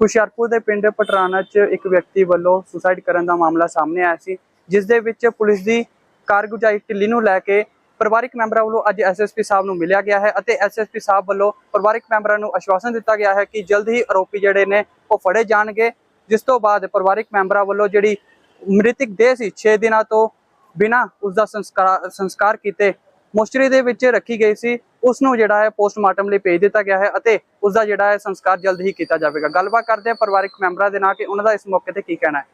ਹੁਸ਼ਿਆਰਪੁਰ ਦੇ ਪਿੰਡ ਪਟਰਾਣਾ 'ਚ ਇੱਕ ਵਿਅਕਤੀ ਵੱਲੋਂ ਸੁਸਾਈਡ ਕਰਨ ਦਾ ਮਾਮਲਾ ਸਾਹਮਣੇ ਆਇਆ ਸੀ, ਜਿਸ ਦੇ ਵਿੱਚ ਪੁਲਿਸ ਦੀ ਕਾਰਗੁਜ਼ਾਰੀ ਢਿੱਲੀ ਨੂੰ ਲੈ ਕੇ ਪਰਿਵਾਰਕ ਮੈਂਬਰਾਂ ਵੱਲੋਂ ਅੱਜ ਐਸਐਸਪੀ ਸਾਹਿਬ ਨੂੰ ਮਿਲਿਆ ਗਿਆ ਹੈ ਅਤੇ ਐਸਐਸਪੀ ਸਾਹਿਬ ਵੱਲੋਂ ਪਰਿਵਾਰਕ ਮੈਂਬਰਾਂ ਨੂੰ ਆਸ਼ਵਾਸਨ ਦਿੱਤਾ ਗਿਆ ਹੈ ਕਿ ਜਲਦ ਹੀ ਆਰੋਪੀ ਜਿਹੜੇ ਨੇ ਉਹ ਫੜੇ ਜਾਣਗੇ, ਜਿਸ ਤੋਂ ਬਾਅਦ ਪਰਿਵਾਰਿਕ ਮੈਂਬਰਾਂ ਵੱਲੋਂ ਜਿਹੜੀ ਮ੍ਰਿਤਕ ਦੇਹ ਸੀ 6 ਦਿਨਾਂ ਤੋਂ ਬਿਨਾਂ ਉਸ ਦਾ ਸੰਸਕਾਰ ਸੰਸਕਾਰ ਕੀਤੇ ਮੋਸਟਰੀ ਦੇ ਵਿੱਚ ਰੱਖੀ ਗਈ ਸੀ। ਉਸ ਨੂੰ ਜਿਹੜਾ ਹੈ ਪੋਸਟਮਾਰਟਮ ਲਈ ਭੇਜ ਦਿੱਤਾ ਗਿਆ ਹੈ ਅਤੇ ਉਸ ਦਾ ਜਿਹੜਾ ਹੈ ਸੰਸਕਾਰ ਜਲਦ ਹੀ ਕੀਤਾ ਜਾਵੇਗਾ। ਗੱਲਬਾਤ ਕਰਦੇ ਹਾਂ ਪਰਿਵਾਰਕ ਮੈਂਬਰਾਂ ਦੇ ਨਾਲ ਕਿ ਉਹਨਾਂ ਦਾ ਇਸ ਮੌਕੇ ਤੇ ਕੀ ਕਹਿਣਾ ਹੈ।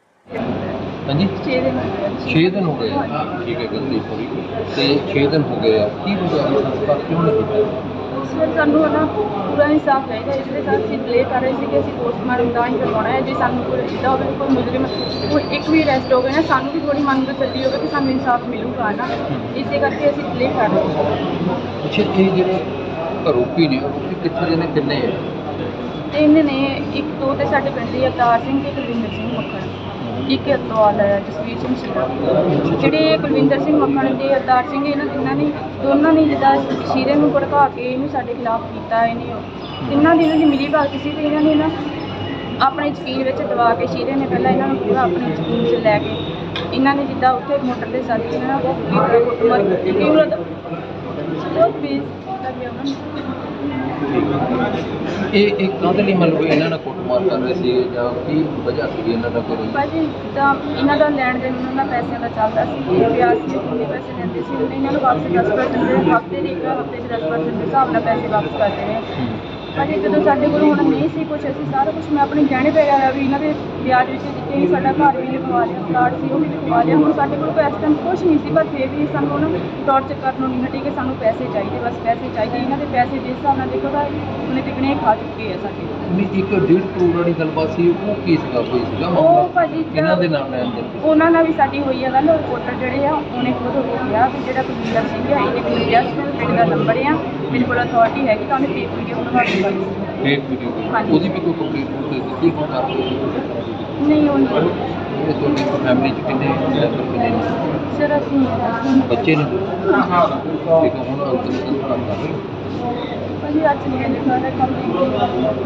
ਹਾਂਜੀ? 6 ਦਿਨ ਹੋ ਗਏ। 6 ਦਿਨ ਹੋ ਗਏ। ਆ। ਠੀਕ ਹੈ ਗਲਤੀ ਸੋਰੀ ਤੇ 6 ਦਿਨ ਹੋ ਗਏ ਆ। ਕੀ ਹੋ ਗਿਆ? ਸੰਸਕਾਰ ਕਿਉਂ ਨਹੀਂ ਕੀਤਾ? ਸਰ ਸਾਨੂੰ ਨਾ ਪੂਰਾ ਇਨਸਾਫ ਚਾਹੀਦਾ ਇਸ ਲਈ ਅਸੀਂ ਪਲੇ ਕਰ ਰਹੇ ਸੀ ਕਿ ਅਸੀਂ ਪੋਸਟਮਾਰਟਮ ਤਾਂ ਹੀ ਕਰਵਾਉਣਾ ਹੈ। ਜੇ ਸਾਨੂੰ ਕੋਈ ਇੱਦਾਂ ਹੋਵੇ ਕੋਈ ਮੁਜਰਮ ਕੋਈ ਇੱਕ ਵੀ ਅਰੈਸਟ ਹੋ ਗਿਆ ਨਾ ਸਾਨੂੰ ਵੀ ਥੋੜੀ ਮਨ ਨੂੰ ਤਸੱਲੀ ਹੋਵੇ ਕਿ ਸਾਨੂੰ ਇਨਸਾਫ ਮਿਲੂਗਾ ਨਾ। ਇਸੇ ਕਰਕੇ ਅਸੀਂ ਪਲੇ ਕਰ ਰਹੇ ਸੀ। ਅੱਛਾ ਇਹ ਜਿਹੜੇ ਆਰੋਪੀ ਨੇ ਆਰੋਪੀ ਕਿੱਥੇ ਦੇ ਨੇ ਕਿੰਨੇ ਆ? ਤਿੰਨ ਨੇ ਇੱਕ ਦੋ ਤੇ ਸਾਡੇ ਪਿੰਡ ਦੇ ਅਵਤਾਰ ਸਿੰਘ ਤੇ ਕੁਲਵਿੰਦਰ ਸਿੰਘ ਮੱਖਣ। ਇੱਕ ਅਤਵਾਲ ਹੈ, ਜਸਵੀਰ ਸਿੰਘ ਸ਼ਿਰਾ ਜਿਹੜੇ ਕੁਲਵਿੰਦਰ ਸਿੰਘ ਮੱਖਣ ਤੇ ਅਵਤਾਰ ਸਿੰਘ, ਇਹਨਾਂ ਤਿੰਨਾਂ ਨੇ ਦੋਨਾਂ ਨੇ ਜਿੱਦਾਂ ਸ਼ੀਰੇ ਨੂੰ ਭੜਕਾ ਕੇ ਇਹਨੂੰ ਸਾਡੇ ਖਿਲਾਫ ਕੀਤਾ, ਇਹਨੇ ਤਿੰਨਾਂ ਦੀ ਇਹਨਾਂ ਦੀ ਮਿਲੀ ਭਗਤ ਸੀ ਤੇ ਇਹਨਾਂ ਨੇ ਨਾ ਆਪਣੇ ਜ਼ਕੀਰ ਵਿੱਚ ਦਵਾ ਕੇ ਸ਼ੀਰੇ ਨੇ ਪਹਿਲਾਂ ਇਹਨਾਂ ਨੂੰ ਪੂਰਾ ਆਪਣੇ ਜ਼ਕੀਰ 'ਚ ਲੈ ਕੇ ਇਹਨਾਂ ਨੇ ਜਿੱਦਾਂ ਉੱਥੇ ਮੋਟਰ ਦੇ ਸਾਥੀ ਇਹਨਾਂ ਨੂੰ ਬਹੁਤ ਕੁੱਟਮਾਰ ਕੀਤੀ ਕਿ ਉਹਨਾਂ ਦਾ ਬਹੁਤ ਬੇਇੱਜ਼ਤੀ ਕੀਤਾ ਗਿਆ ਉਹਨਾਂ ਨੂੰ ਇਹ ਇਹ ਕਾਹਦੇ ਲਈ ਮਤਲਬ ਇਹਨਾਂ ਨਾਲ ਕੁੱਟਮਾਰ ਕਰ ਰਹੇ ਸੀ ਜਾਂ ਕੀ ਵਜ੍ਹਾ ਸੀ ਇਹਨਾਂ ਦਾ ਕੋਈ? ਭਾਜੀ ਜਿੱਦਾਂ ਇਹਨਾਂ ਦਾ ਲੈਣ ਦੇਣ ਉਹਨਾਂ ਦਾ ਪੈਸਿਆਂ ਦਾ ਚੱਲਦਾ ਸੀ ਇਹ ਵਿਆਜ ਸੀ ਕਿੰਨੇ ਪੈਸੇ ਲੈਂਦੇ ਸੀ ਉਹਨੇ ਇਹਨਾਂ ਨੂੰ ਵਾਪਸ 10% ਦੇ ਹਫ਼ਤੇ ਦੇ ਇੱਕ ਹਫ਼ਤੇ ਦੇ 10% ਦੇ ਹਿਸਾਬ ਨਾਲ ਪੈਸੇ ਵਾਪਸ ਕਰਦੇ ਨੇ ਭਾਜੀ ਜਦੋਂ ਸਾਡੇ ਕੋਲ ਹੁਣ ਨਹੀਂ ਸੀ ਕੁਝ ਅਸੀਂ ਸਾਰਾ ਕੁਝ ਮੈਂ ਆਪਣੇ ਗਹਿਣੇ ਪੈ ਗਿਆ ਵੀ ਇਹਨਾਂ ਦੇ ਵਿਆਜ ਵਿੱਚ ਦਿੱਤੇ ਸੀ ਸਾਡਾ ਘਰ ਵੀ ਲਿਖਵਾ ਲਿਆ ਕਾਰਡ ਸੀ ਉਹ ਵੀ ਲਿਖਵਾ ਲਿਆ। ਹੁਣ ਸਾਡੇ ਕੋਲ ਕੋਈ ਇਸ ਟਾਈਮ ਕੁਝ ਨਹੀਂ ਸੀ ਪਰ ਫਿਰ ਵੀ ਸਾਨੂੰ ਨਾ ਟੌਰਚਰ ਕਰਨ ਨੂੰ ਨਹੀਂ ਹਟੀ ਕਿ ਸਾਨੂੰ ਪੈਸੇ ਚਾਹੀਦੇ ਬਸ ਪੈਸੇ ਚਾਹੀਦੇ। ਇਹਨਾਂ ਦੇ ਪੈਸੇ ਜਿਸ ਹਿਸਾਬ ਨਾਲ ਦੇਖੋ ਤਾਂ ਉਹਨੇ ਤਿਕਣੇ ਖਾ ਚੁੱਕੇ ਆ ਸਾਡੇ। ਨਹੀਂ ਇੱਕ ਡੇਢ ਕਰੋੜ ਵਾਲੀ ਗੱਲਬਾਤ ਸੀ ਉਹ ਕੀ ਸੀਗਾ ਕੋਈ ਸੀਗਾ? ਉਹ? ਭਾਜੀ ਇਹਨਾਂ ਦੇ ਨਾਮ ਲੈਣ ਦੇ ਉਹਨਾਂ ਨਾਲ ਵੀ ਸਾਡੀ ਹੋਈ ਆ ਗੱਲ ਰਿਪੋਰਟਰ ਜਿਹੜੇ ਆ ਉਹਨੇ ਖੁਦ ਹੋ ਕੇ ਕਿਹਾ ਕਿ ਜਿਹੜਾ ਕੁਲਵਿੰਦਰ ਸਿੰਘ ਇਹਨੇ ਕੋਈ ਗਿਆ ਸੀ ਮੇਰੇ ਪਿੰਡ ਦਾ ਨੰਬਰ ਆ ਮੇਰੇ ਕੋਲ ਅਥਾਰਟੀ ਹੈਗੀ ਤਾਂ ਉਹਨੇ ਫੇਕ ਵੀਡੀਓ ਬਣਵਾ ਕੇ ਫੇਕ ਵੀਡੀਓ। ਉਹਦੀ ਵੀ ਕੋਈ ਕੰਪਲੀਟ ਹੋ ਗਈ ਦਿੱਤੀ ਕੋਈ ਕਾਰਵਾਈ ਨਹੀਂ ਉਹ ਨਹੀਂ। ਇਹ ਤੁਹਾਡੀ ਫੈਮਿਲੀ ਚ ਕਿੰਨੇ ਮੈਂਬਰ ਕਿੰਨੇ ਨੇ? ਸਰ ਅਸੀਂ ਬੱਚੇ ਨੇ? ਠੀਕ ਹੈ ਹੁਣ ਅੰਤਿਮ ਸੰਸਕਾਰ ਕਰ ਰਹੇ ਹੋ? ਭਾਜੀ ਅੱਜ ਨਹੀਂ ਲਿਖਾ ਰਿਹਾ ਕੰਮ ਨਹੀਂ